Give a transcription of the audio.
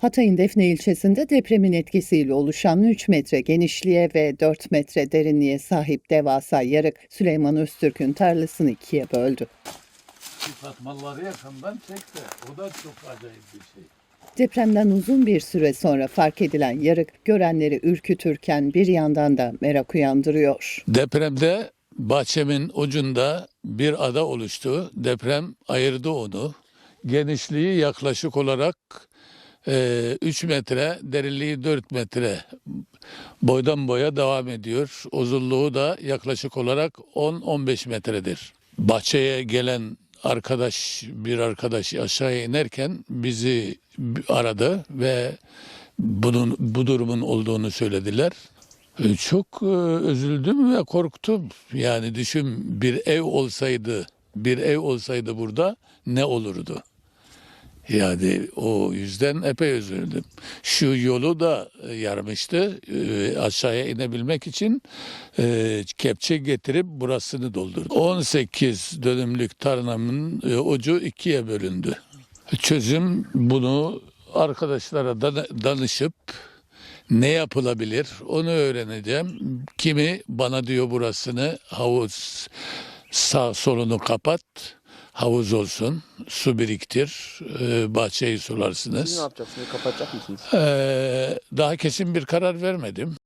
Hatay'ın Defne ilçesinde depremin etkisiyle oluşan 3 metre genişliğe ve 4 metre derinliğe sahip devasa yarık Süleyman Öztürk'ün tarlasını ikiye böldü. Fatmaları yakından çekse o da çok acayip bir şey. Depremden uzun bir süre sonra fark edilen yarık görenleri ürkütürken bir yandan da merak uyandırıyor. Depremde bahçemin ucunda bir ada oluştu. Deprem ayırdı onu. Genişliği yaklaşık olarak 3 metre, derinliği 4 metre boydan boya devam ediyor. Uzunluğu da yaklaşık olarak 10-15 metredir. Bahçeye gelen arkadaş, bir arkadaş aşağıya inerken bizi aradı ve bunun bu durumun olduğunu söylediler. E, Çok e, üzüldüm ve korktum. Yani düşün bir ev olsaydı, bir ev olsaydı burada ne olurdu? Yani o yüzden epey üzüldüm. Şu yolu da e, yarmıştı. E, Aşağıya inebilmek için e, kepçe getirip burasını doldurdu. 18 dönümlük tarlamın e, ucu ikiye bölündü. Çözüm bunu arkadaşlara dan- danışıp ne yapılabilir onu öğreneceğim. Kimi bana diyor burasını havuz sağ solunu kapat. Havuz olsun, su biriktir, e, bahçeyi sularsınız. ne yapacaksınız? Kapatacak mısınız? Ee, daha kesin bir karar vermedim.